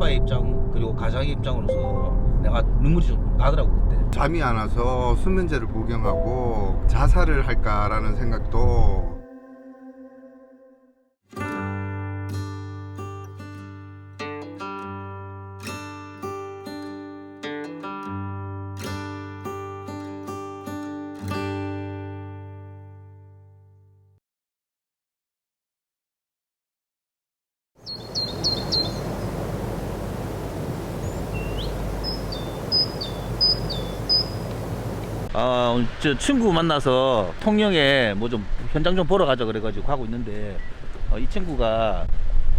아빠의 입장 그리고 가장의 입장으로서 내가 눈물이 좀 나더라고 그때. 잠이 안 와서 수면제를 복용하고 자살을 할까라는 생각도 저 친구 만나서 통영에 뭐 좀 현장 좀 보러 가자 그래가지고 가고 있는데 어, 이 친구가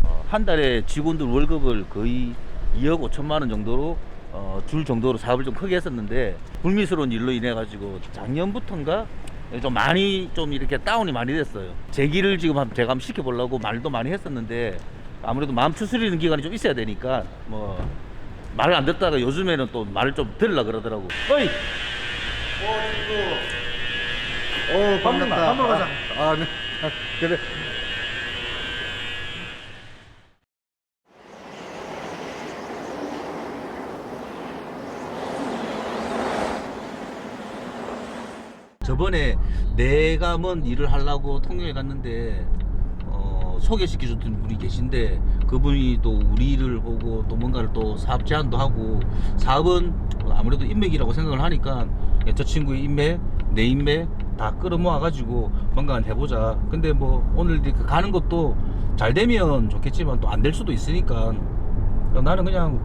어, 한 달에 직원들 월급을 거의 2억 5천만 원 정도로 어, 줄 정도로 사업을 좀 크게 했었는데 불미스러운 일로 인해 가지고 작년부터인가 좀 많이 좀 이렇게 다운이 많이 됐어요. 재기를 지금 한- 제가 한번 시켜보려고 말도 많이 했었는데 아무래도 마음 추스리는 기간이 좀 있어야 되니까 뭐 말을 안 듣다가 요즘에는 또 말을 좀 들으려 그러더라고. 어이 어밥 먹나? 밥 먹으러 가자. 아, 아, 네. 아, 그래. 저번에 내가 뭔 일을 하려고 통영에 갔는데 어, 소개시켜 줬던 분이 계신데 그분이 또 우리 일을 보고 또 뭔가를 또 사업 제안도 하고 사업은 아무래도 인맥이라고 생각을 하니까 저 친구의 인맥 내 인맥 다 끌어모아 가지고 뭔가 해보자 근데 뭐 오늘 이렇게 가는 것도 잘 되면 좋겠지만 또 안 될 수도 있으니까 나는 그냥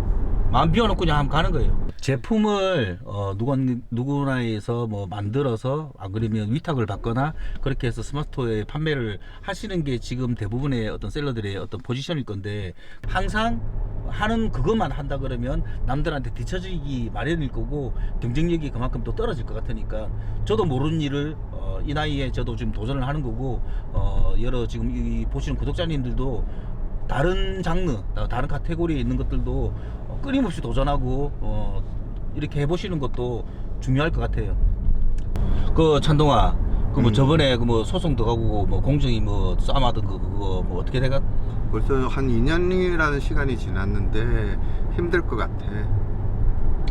마음 비워놓고 그냥 가는 거예요. 제품을 어, 누구, 누구나에서 뭐 만들어서 안 그러면 위탁을 받거나 그렇게 해서 스마트에 판매를 하시는 게 지금 대부분의 어떤 셀러들의 어떤 포지션일 건데 항상 하는 그것만 한다 그러면 남들한테 뒤처지기 마련일 거고 경쟁력이 그만큼 또 떨어질 것 같으니까 저도 모르는 일을 어, 이 나이에 저도 지금 도전을 하는 거고 어, 여러 지금 이 보시는 구독자님들도 다른 장르, 다- 다른 카테고리에 있는 것들도 어, 끊임없이 도전하고 어, 이렇게 해보시는 것도 중요할 것 같아요. 그 찬동아, 그 뭐 음. 저번에 그 뭐 소송 들어가고 뭐 공정이 뭐 싸움하던 거 그거 뭐 어떻게 돼가? 벌써 한 2년이라는 시간이 지났는데 힘들 것 같아.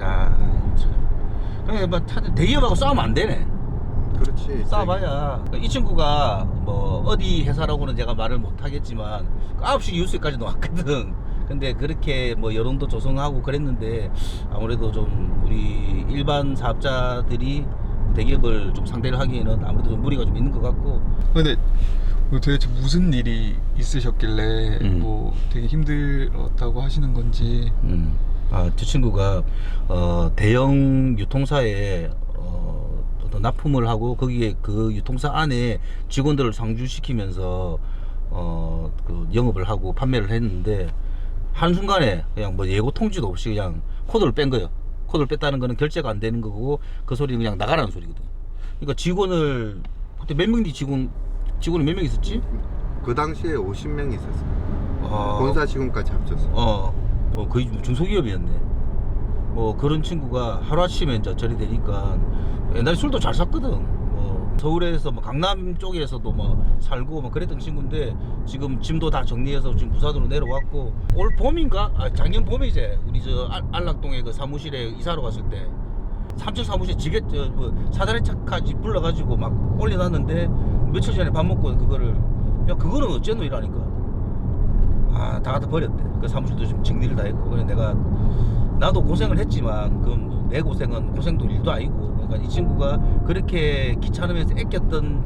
아, 참. 그래 뭐 차- 대기업하고 싸우면 안 되네. 그렇지. 싸워봐야 이 친구가 뭐 어디 회사라고는 제가 말을 못 하겠지만 9시 뉴스까지도 왔거든 근데 그렇게 뭐 여론도 조성하고 그랬는데 아무래도 좀 우리 일반 사업자들이 대기업을 좀 상대를 하기에는 아무래도 좀 무리가 좀 있는 것 같고 근데 뭐 도대체 무슨 일이 있으셨길래 음. 뭐 되게 힘들었다고 하시는 건지 음. 아, 저 친구가 어, 대형 유통사에 어, 어떤 납품을 하고 거기에 그 유통사 안에 직원들을 상주시키면서 어, 그 영업을 하고 판매를 했는데 한순간에 그냥 뭐 예고 통지도 없이 그냥 코드를 뺀 거예요. 코드를 뺐다는 거는 결제가 안 되는 거고 그 소리는 그냥 나가라는 소리거든. 그러니까 직원을 그때 몇 명이 직원 직원이 몇 명 있었지? 그 당시에 50명 있었어. 아, 본사 직원까지 합쳤어. 어, 어 거의 뭐 중소기업이었네. 뭐 그런 친구가 하루아침에 이제 저리 되니까 옛날에 술도 잘 샀거든. 뭐 서울에서 뭐 강남 쪽에서도 뭐 살고 뭐 그랬던 친구인데 지금 짐도 다 정리해서 지금 부산으로 내려왔고 올 봄인가? 아 작년 봄에 이제 우리 저 알- 안락동에 그 사무실에 이사로 갔을 때 3층 사무실 지게 저뭐 사다리 차까지 불러가지고 막 올려놨는데 며칠 전에 밥 먹고 그거를 야 그거는 어째노 이라니까 아, 다 갖다 버렸대. 그 사무실도 지금 정리를 다 했고. 그래 내가 나도 고생을 했지만 그내 고생은 고생도 일도 아니고. 그러니까 이 친구가 그렇게 귀찮으면서 아꼈던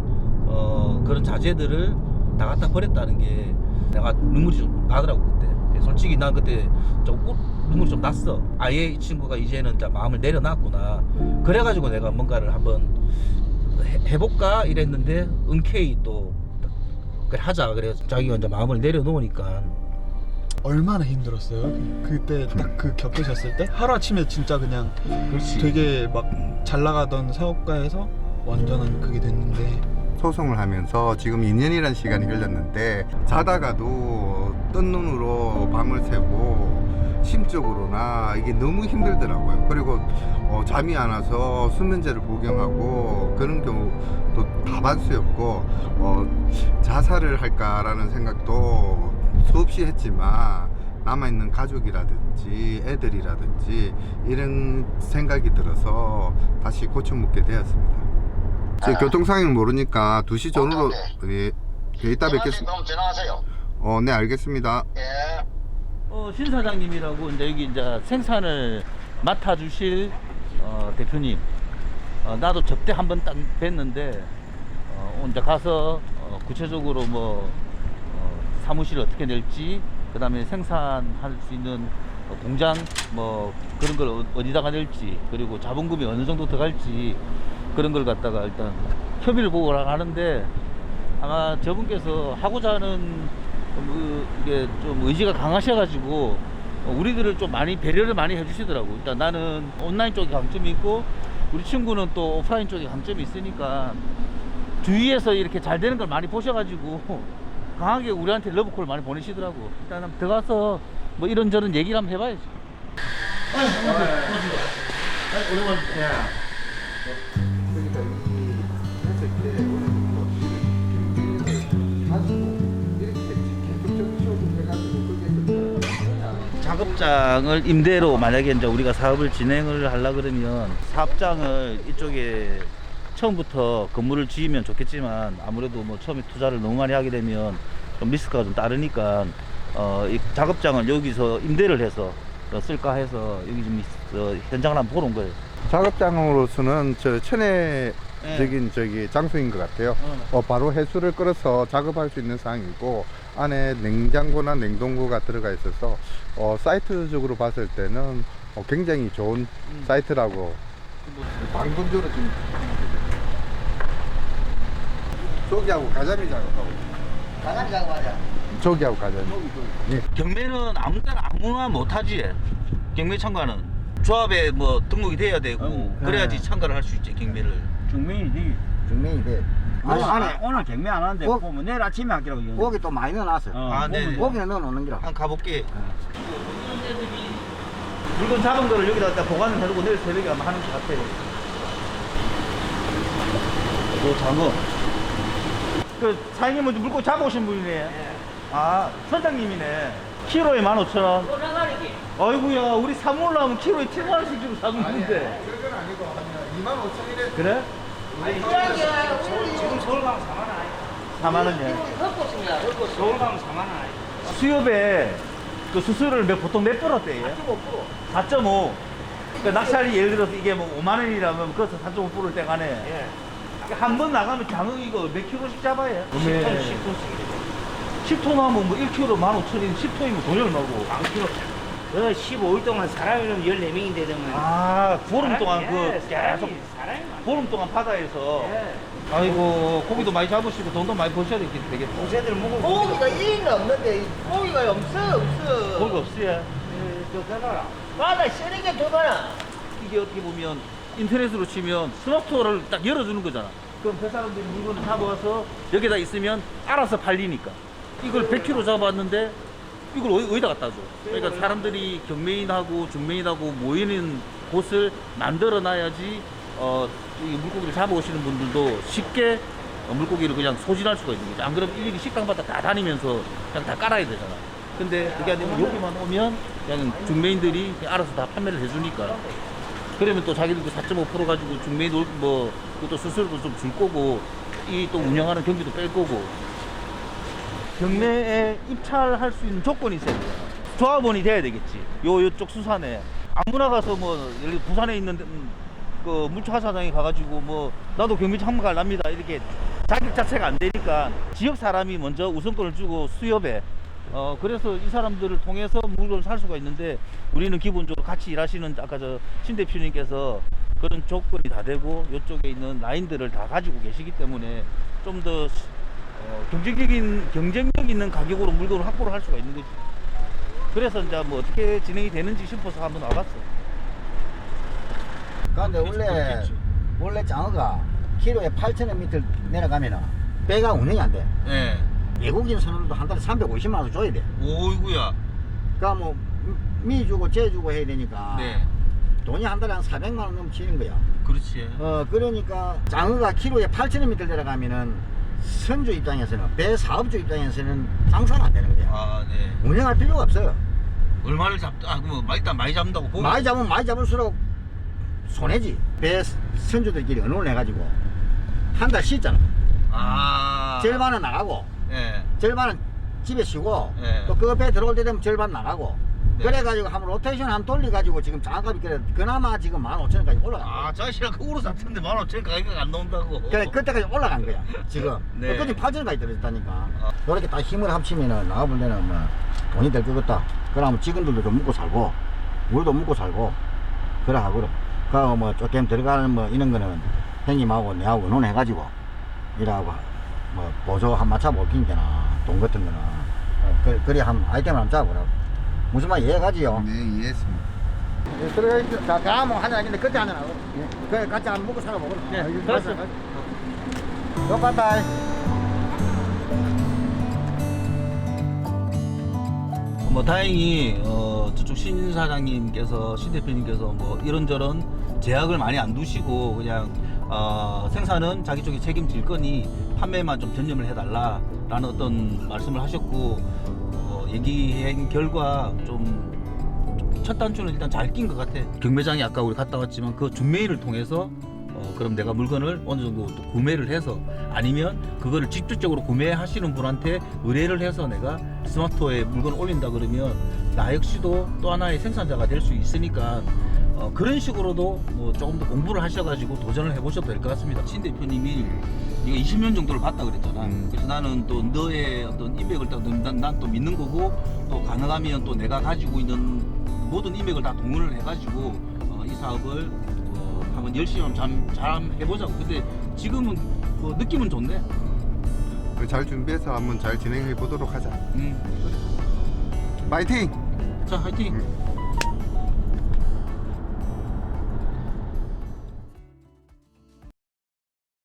어, 그런 자재들을 다 갖다 버렸다는 게 내가 눈물이 좀 나더라고 그때. 솔직히 난 그때 좀 울- 눈물이 좀 났어. 아예 이 친구가 이제는 자 마음을 내려놨구나. 그래가지고 내가 뭔가를 한번 해, 해볼까 이랬는데 은케이 또 그래 하자 그래 자기가 이제 마음을 내려놓으니까 얼마나 힘들었어요? 그때 딱 그 겪으셨을 때 하루아침에 진짜 그냥 그렇지 되게 막 잘 나가던 사업가에서 완전한 그게 됐는데 소송을 하면서 지금 2년이라는 시간이 흘렀는데 자다가도 뜬 눈으로 밤을 새고 심적으로나 이게 너무 힘들더라고요. 그리고 어, 잠이 안 와서 수면제를 복용하고 그런 경우도 다반수였고 어, 자살을 할까라는 생각도 수없이 했지만 남아있는 가족이라든지 애들이라든지 이런 생각이 들어서 다시 고쳐 묻게 되었습니다. 제 교통 상황 모르니까 2시 전후로 예, 예, 이따 뵙겠습니다. 그럼 전화하세요. 어, 네 알겠습니다. 예. 어, 신 사장님이라고 이제 여기 이제 생산을 맡아주실 어, 대표님. 어, 나도 접대 한번 딱 뵀는데 어, 이제 가서 어, 구체적으로 뭐 어, 사무실 어떻게 낼지, 그 다음에 생산할 수 있는 어, 공장 뭐 그런 걸 어- 어디다가 낼지, 그리고 자본금이 어느 정도 들어갈지 그런 걸 갖다가 일단 협의를 보고 하는데 아마 저분께서 하고자 하는 그 이게 좀 의지가 강하셔가지고 어, 우리들을 좀 많이 배려를 많이 해주시더라고. 일단 나는 온라인 쪽에 강점이 있고 우리 친구는 또 오프라인 쪽에 강점이 있으니까 주위에서 이렇게 잘 되는 걸 많이 보셔가지고 강하게 우리한테 러브콜 많이 보내시더라고. 일단 들어가서 뭐 이런저런 얘기를 한번 해봐야지. 작업장을 임대로 만약에 이제 우리가 사업을 진행을 하려 그러면 사업장을 이쪽에 처음부터 건물을 지으면 좋겠지만 아무래도 뭐 처음에 투자를 너무 많이 하게 되면 좀 리스크가 좀 따르니까 어, 이 작업장을 여기서 임대를 해서 어, 쓸까 해서 여기 좀 있- 어, 현장을 한번 보러 온 거예요. 작업장으로서는 저 천혜적인 저기 장소인 것 같아요. 어. 어, 바로 해수를 끌어서 작업할 수 있는 상황이고 안에 냉장고나 냉동고가 들어가 있어서 어, 사이트적으로 봤을 때는 어, 굉장히 좋은 음. 사이트라고 방금적으로 좀 저기하고 가자미 작업하고 가장 작업하자. 저기하고 가자미 예. 경매는 아무 때나 아무나 못하지. 경매 참가는 조합에 뭐 등록이 돼야 되고 어, 그래야지 네. 참가를 할 수 있지 경매를. 중매이지. 중매이 돼. 아니, 아니, 아니, 오늘 경매 안 하는데 고- 보면 내일 아침에 하기라고. 이러는데. 고기 또 많이 넣어놨어. 어, 아, 네네. 돼. 고기는 넣어놓는 기라. 한번 가볼게. 물건 잡은 거를 여기다 갖다 보관을 해두고 내일 새벽에 아마 하는 것 같아요. 요 장어. 그 사장님 먼저 물건 잡아오신 분이네. 아 선장님이네. 키로에 15,000원. 어이구야 우리 사물 나오면 키로에 7만원씩 주고 사는데. 그건 아니고 한 2만 5천이래 그래? 지금 서울 가면 4만 원. 4만원이야. 서울 가면 4만 원. 수협에 그 수수료를 몇, 보통 몇 프로 떼요? 4.5%. 4.5. 그 낙찰이 예를 들어서 이게 뭐 5만 원이라면 그것서 4.5%를 떼가네. 예. 한 번 나가면 장어 이거 몇 킬로씩 잡아요? 10톤, 10톤씩. 10톤 하면 뭐 1kg 15,000원, 10톤이면 돈이 얼마고? 안 필요 없잖아. 너 15일 동안 사람이면 14명이 되더만. 아, 보름 동안 그 예, 계속 사람이, 사람이 많아. 보름 동안 바다에서 예. 아이고 고기도 많이 잡으시고 돈도 많이 버셔야 되겠, 되겠다. 고새들 먹을 고기가 일인가 없는데 고기가 없어 없어. 고기 없어요. 저 대가라. 바다 쓰레기 더 많아. 이게 어떻게 보면 인터넷으로 치면 스마트를 딱 열어주는 거잖아. 그럼 그 사람들이 물건을 잡아와서 여기다 있으면 알아서 팔리니까. 이걸 100kg 잡았는데 이걸 어디, 어디 다 갖다 줘? 그러니까 사람들이 경매인하고 중매인하고 모이는 곳을 만들어 놔야지 어, 이 물고기를 잡아오시는 분들도 쉽게 어, 물고기를 그냥 소진할 수가 있는 거죠. 안 그러면 일일이 식당마다 다 다니면서 그냥 다 깔아야 되잖아. 근데 그게 아니면 여기만 오면 그냥 중매인들이 알아서 다 판매를 해주니까. 그러면 또 자기들도 4.5% 가지고 중매인 올- 뭐 그것도 수수료도 좀 줄 거고 이 또 운영하는 경비도 뺄 거고 경매에 입찰할 수 있는 조건이 있어야 돼요. 조합원이 돼야 되겠지. 요 요쪽 수산에 아무나 가서 뭐 예를 들어 부산에 있는 음, 그 물차사장에 가가지고 뭐 나도 경매 참가할랍니다 이렇게 자격 자체가 안 되니까 지역 사람이 먼저 우선권을 주고 수협에 어 그래서 이 사람들을 통해서 물건을 살 수가 있는데 우리는 기본적으로 같이 일하시는 아까 저 신 대표님께서 그런 조건이 다 되고 이쪽에 있는 라인들을 다 가지고 계시기 때문에 좀더 어, 경쟁적인 경쟁력 있는 가격으로 물건을 확보를 할 수가 있는 거지. 그래서 이제 뭐 어떻게 진행이 되는지 싶어서 한번 와봤어. 그런데 그렇겠지, 원래. 원래 장어가 키로에 8,000원 밑을 내려가면은 배가 운영이 안 돼. 네. 외국인 선원도 한 달에 350만 원 줘야 돼. 오이구야. 그러니까 뭐 미 주고 재 주고 해야 되니까 네. 돈이 한 달에 한 400만 원 넘치는 거야. 그렇지. 어 그러니까 장어가 키로에 8,000원 밑을 내려가면은 선주 입장에서는 배 사업주 입장에서는 장사가 안 되는 거야. 아, 네. 운영할 필요가 없어요. 얼마를 잡다 아, 그럼 일단 많이 잡는다고 보고 많이 잡으면 많이 잡을수록 손해지. 배 선주들끼리 언론을 해가지고 한 달 쉬잖아. 아 절반은 나가고 예. 절반은 집에 쉬고 네. 또그 배 들어올 때 되면 절반 나가고 네. 그래가지고 한번 로테이션 한번 돌려가지고 지금 장갑이 그래 그나마 지금 15,000원까지 올라가. 아 자시랑 그거로 샀는데 만 오천 가격이 안 나온다고 그래 그때까지 올라간 거야 지금 네. 끝까지 8천원까지 들어있다니까 아. 이렇게 다 힘을 합치면은 나가볼 때는 뭐 돈이 될 것 같다 그러면 직원들도 좀 먹고 살고 우리도 먹고 살고 그래 하고 그뭐 조금 들어가는 뭐 이런 거는 형님하고 내하고 의논해가지고 이러고 뭐 보조 한 맞춰 볼긴게나 돈 같은 거는 어, 그, 그래 한 아이템을 한번 잡아보라고. 무슨 말 이해가지요? 네 이해했습니다. 예, 들어가 자 다음은 한잔 하는데 그때 한잔 하고 그래 같이 한번 먹고 살아보고 네 됐어. 똑같다. 뭐 다행히 어, 저쪽 신 사장님께서 신 대표님께서 뭐 이런저런 제약을 많이 안 두시고 그냥 어, 생산은 자기 쪽이 책임질 거니 판매만 좀 전념을 해달라라는 어떤 말씀을 하셨고 어, 얘기한 결과 좀 첫 단추는 일단 잘 낀 것 같아. 경매장에 아까 우리 갔다 왔지만 그 중매일을 통해서 어, 그럼 내가 물건을 어느 정도 또 구매를 해서 아니면 그거를 직접적으로 구매하시는 분한테 의뢰를 해서 내가 스마트에 물건을 올린다 그러면 나 역시도 또 하나의 생산자가 될 수 있으니까 어, 그런 식으로도 뭐 조금 더 공부를 하셔가지고 도전을 해보셔도 될 것 같습니다. 신 대표님이 이거 20년 정도를 봤다 그랬잖아. 음. 그래서 나는 또 너의 어떤 인맥을 난또 믿는 거고 또 가능하면 또 내가 가지고 있는 모든 인맥을 다 동원을 해가지고 어, 이 사업을 어, 한번 열심히 한번 잘, 잘 해보자고. 근데 지금은 뭐 느낌은 좋네. 잘 준비해서 한번 잘 진행해 보도록 하자. 음. 파이팅! 자, 화이팅!